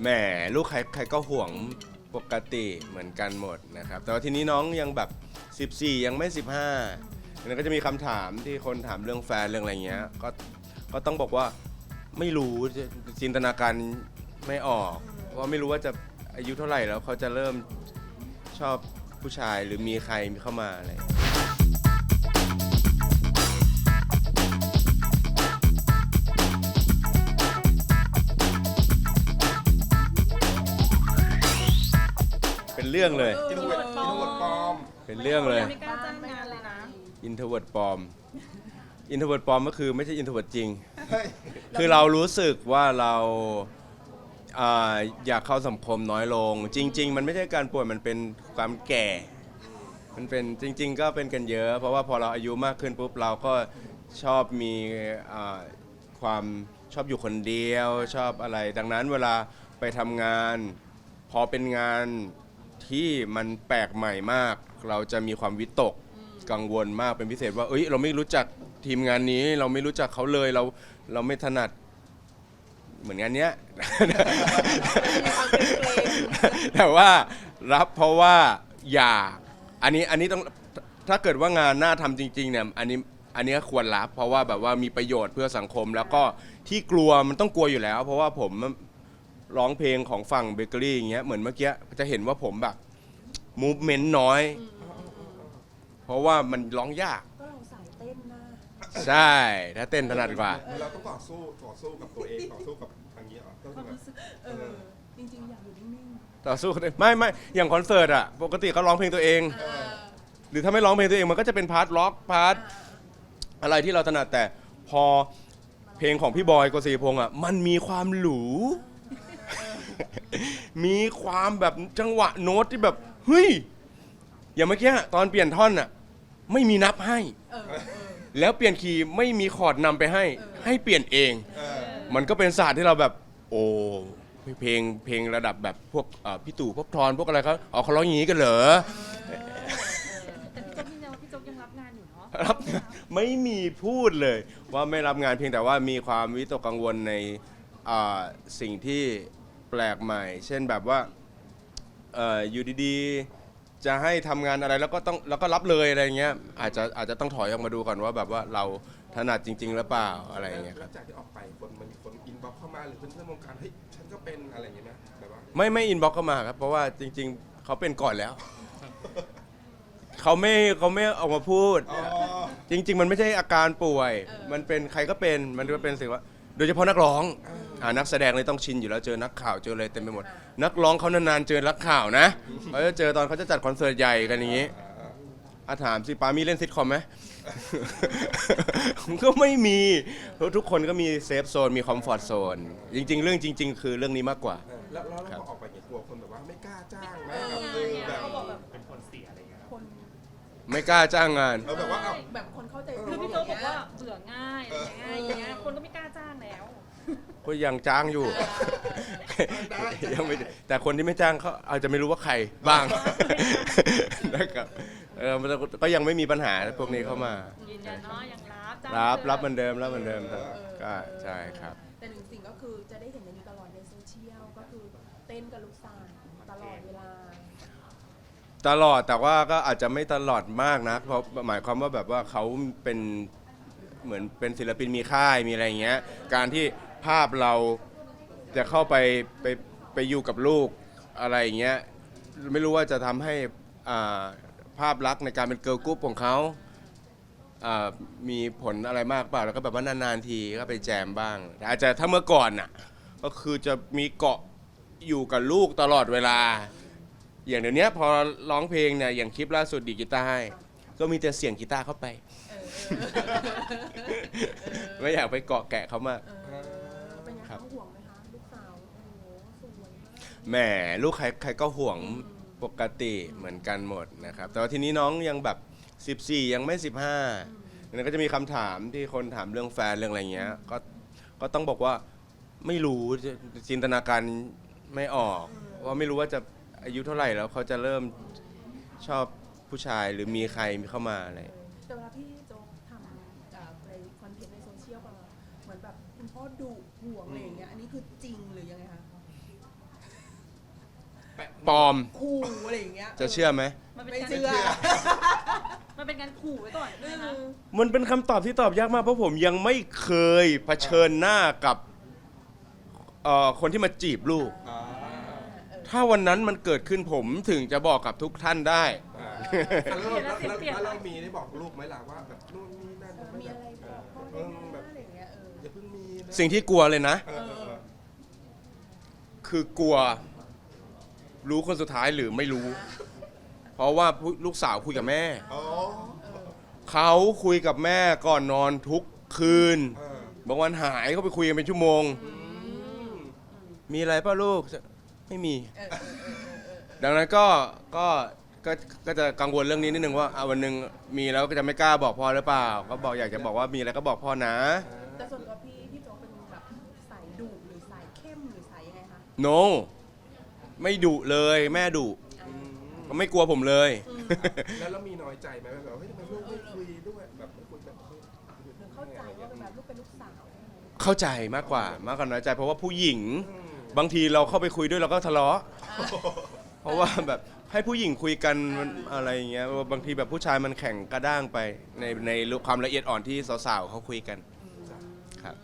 แหมลูกใครใครก็ห่วงปกติเหมือนกันหมดนะครับ แต่ว่าทีนี้น้องยังแบบ 14 ยังไม่ 15แล้วก็จะมีคำถามที่คนถามเรื่องแฟนเรื่องอะไรเงี้ย ก็ก็ต้องบอกว่าไม่รู้จินตนาการไม่ออกเพราะไม่รู้ว่าจะอายุเท่าไหร่แล้วเขาจะเริ่มชอบผู้ชายหรือมีใครเข้ามาอะไร เป็นเรื่องเลย อินโทรเวิร์ดอินโทรเวิร์ดปลอม เป็นเรื่องเลย ไม่กล้าจ้างงานเลยนะ อินโทรเวิร์ดปลอม อินโทรเวิร์ดปลอมก็คือไม่ใช่อินโทรเวิร์ดจริง เฮ้ย คือเรารู้สึกว่าเราอ่าอยากเข้าสังคมน้อยลง จริง ๆ มันไม่ใช่การป่วยมันเป็นความแก่ มันเป็นจริง ๆ ก็เป็นกันเยอะ เพราะว่าพอเราอายุมากขึ้นปุ๊บเราก็ชอบมีอ่าความชอบอยู่คนเดียวชอบอะไร ดังนั้นเวลาไปทำงาน พอเป็นงาน ที่มันแปลกใหม่มาก เราจะมีความวิตกกังวลมากเป็นพิเศษว่า เอ้ย เราไม่รู้จักทีมงานนี้ เราไม่รู้จักเขาเลย เราเราไม่ถนัด เหมือนงานเนี้ย แต่ว่ารับเพราะว่าอยากอันนี้อันนี้ต้องถ้าเกิดว่างานน่าทำจริงๆเนี่ยอันนี้อันนี้ควรรับ เพราะว่าแบบว่ามีประโยชน์เพื่อสังคม แล้วก็ที่กลัวมันต้องกลัวอยู่แล้ว เพราะว่าผม ร้องเพลงของฝั่งเบเกอรี่อย่างเงี้ยเหมือนเมื่อกี้จะเห็นว่าผมแบบมูฟเมนต์น้อย เพราะว่ามันร้องยาก ก็เราสายเต้นมาก ใช่ ถ้าเต้นถนัดกว่า เราต้องต่อสู้ต่อสู้กับตัวเองต่อสู้กับทางนี้เหรอก็คคืวาอมแบบรู้สึกเออจริงๆ อยากอยู่นิ่งต่อสู้กันไม่ไม่อย่างคอนเสิร์ตอะปกติเขาร้องเพลงตัวเองๆเออหรือถ้าไม่ร้องเพลงตัวเองมันก็จะเป็นพาร์ทล็อกพาร์ทอะไรที่เราถนัดแต่พอเพลงของพี่บอยกฤษพงษ์อะมันมีความหรู มีความแบบจังหวะโน้ตที่แบบเฮ้ยอย่างเมื่อกี้ตอนเปลี่ยนท่อนอะ ไม่มีนับให้ เออเออ แล้วเปลี่ยนคีย์ไม่มีคอร์ดนำไปให้ ให้เปลี่ยนเอง เออมันก็เป็นศาสตร์ที่เราแบบ โอ้เพลงเพลงระดับแบบพวกเอ่อพี่ตู่พวกทอนพวกอะไรเขาเอาเขาร้องอย่างนี้กันเหรอ แต่พี่โจ๊กยืนยันว่าพี่โจ๊กยังรับงานอยู่เนาะรับไม่มีพูดเลยว่าไม่รับงานเพียงแต่ว่ามีความวิตกกังวลในอ่าสิ่งที่แปลกใหม่ เช่นแบบว่าเอ่ออยู่ดีๆ จะให้ทำงานอะไรแล้วก็ต้องแล้วก็รับเลยอะไรเงี้ยอาจจะอาจจะต้องถอยออกมาดูก่อนว่าแบบว่าเราถนัดจริง ๆ หรือเปล่าอะไรอย่างเงี้ยคแล้รัวบจากที่ออกไปคนมันมีคนอินบ็อกเข้ามาหรือเพื่อนๆวงการเฮ้ยฉันก็เป็นอะไรอย่างเงี้ยไหมแบบว่าไม่ไม่อินบ็อกเข้ามาครับ เพราะว่าจริง ๆ เขาเป็นก่อนแล้ว เขาไม่เขาไม่ออกมาพูดอ๋อจริง ๆ มันไม่ใช่อาการป่วย มันเป็นใครก็เป็นมันก็เป็นสิ่งว่า โดยเฉพาะนักร้องอ่านักแสดงเลยต้องชินอยู่แล้วเจอนักข่าวเจออะไรเต็มไปหมด นักร้องเขานานๆเจอนักข่าวนะเขาจะเจอตอนเขาจะจัดคอนเสิร์ตใหญ่กันอย่างนี้อาถามสิปามีเล่นซิทคอมไหม ก็ไม่มีเพราะทุกคนก็มีเซฟโซนมีคอมฟอร์ทโซนจริง ๆ เรื่องจริง ๆ คือเรื่องนี้มากกว่าเออแล้วแล้วครัเราบออกไปเนี่ยกลัวคนแบบว่าไม่กล้าจ้างไหมแบบเออแบบเขาบอกแบบคนไม่กล้าจ้างงาน เราแบบว่าเอ้า แบบคนเข้าใจ ก็ยังจ้างอยู่ได้ยังไม่แต่คนที่ไม่จ้างเขาอาจจะไม่รู้ว่าใครบ้าง นะครับเออมันก็ยังไม่มีปัญหาพวกนี้เข้ามา ยืนยันเนาะยังรับจ้างรับถอะรับเหมือนเดิมรับเหมือนเดิมครับก็ใช่ครับ แต่หนึ่งสิ่งก็คือจะได้เห็นในนี้ตลอดในโซเชียลก็คือเต้นกับลูกสาวตลอดเวลา ตลอดแต่ว่าก็อาจจะไม่ตลอดมากนะเพราะหมายความว่าแบบว่าเขาเป็นเหมือนเป็นศิลปินมีค่ายมีอะไรอย่างเงี้ย การที่ ภาพเราจะเข้าไปไปไปอยู่กับลูกอะไรอย่างเงี้ยไม่รู้ว่าจะทำให้อ่าภาพลักษณ์ในการเป็นเกิร์ลกรุ๊ปของเขาอ่ามีผลอะไรมากเปล่าแล้วก็แบบว่านานๆทีก็ไปแจมบ้างแต่อาจจะถ้าเมื่อก่อนน่ะก็คือจะมีเกาะอยู่กับลูกตลอดเวลา อย่างเดี๋ยวนี้พอร้องเพลงเนี่ยอย่างคลิปล่าสุดดีดกีตาร์ให้ก็มีแต่เสียงกีตาร์เข้าไป ไม่อยากไปเกาะแกะเขามาก เอ ครับเขาห่วงไหมคะลูกสาวโอ้โหสวยมากแหมลูกใครใครก็ห่วงปกติเหมือนกันหมดนะครับ แต่ว่าทีนี้น้องยังแบบ 14 ยังไม่ 15แล้วก็จะมีคำถามที่คนถามเรื่องแฟนเรื่องอะไรเงี้ยก็ก็ต้องบอกว่าไม่รู้จินตนาการไม่ออก ว่าไม่รู้ว่าจะอายุเท่าไหร่แล้วเขาจะเริ่มชอบผู้ชายหรือมีใครเข้ามาอะไร แต่เวลาพี่โจ๊กทำเอ่อในคอนเทนต์ในโซเชียลมาเหมือนแบบ คุณพ่อดุห่วงอะไรอย่างเงี้ยอันนี้คือจริงหรือยังไงคะปลอมขู่อะไรอย่างเงี้ยจะเชื่อไหม มันเป็นไม่การเชื่อ มันเป็นการขู่ไว้ก่อนอืนะคะมมันเป็นคำตอบที่ตอบยากมากเพราะผมยังไม่เคยเผชิญหน้ากับเอ่อคนที่มาจีบลูก อ่าถ้าวันนั้นมันเกิดขึ้นผมถึงจะบอกกับทุกท่านได้ อ่าแล้วเราแล้วแล้วแล้วเรามีได้บอกลูกไหมล่ะว่าแบบนู่นนี่นั่นมีอะไรบอกพ่อเอได้อไหม สิ่งที่กลัวเลยนะ คือกลัว รู้คนสุดท้ายหรือไม่รู้ เพราะว่าลูกสาวคุยกับแม่ อ๋อเขาคุยกับแม่ก่อนนอนทุกคืน เออบางวันหายเขาไปคุยกันเป็นชั่วโมง มีอะไรป่ะลูก ไม่มี ดังนั้นก็ ก็ ก็ ก็จะกังวลเรื่องนี้นิดนึงว่าอะวันหนึ่งมีแล้วก็จะไม่กล้าบอกพ่อหรือเปล่า ก็บอกอยากจะบอกว่ามีอะไรก็บอกพ่อนะส่วนตัวพี่พี่โจ๊กเป็นแบบสายดุหรือสายเข้มหรือสายยังไงคะ no ไม่ดุเลยแม่ดุอืมก็ไม่กลัวผมเลย แล้วเรามีน้อยใจไหมแบบเฮ้ยทำไมลูกไม่คุยด้วยแบบไม่คุยแบบเฮ้ยหรือเข้าใจว่าเป็นแบบลูกเป็นลูกสาวใช่ไหมเข้าใจมากกว่ามากกว่าน้อยใจ เพราะว่าผู้หญิงอืมบางทีเราเข้าไปคุยด้วยเราก็ทะเลาะเพราะว่าแบบให้ผู้หญิงคุยกันมันอะไรอย่างเงี้ยบางทีแบบผู้ชายมันแข่งกระด้างไปในในความละเอียดอ่อนที่สาวๆเขาคุยกันครับ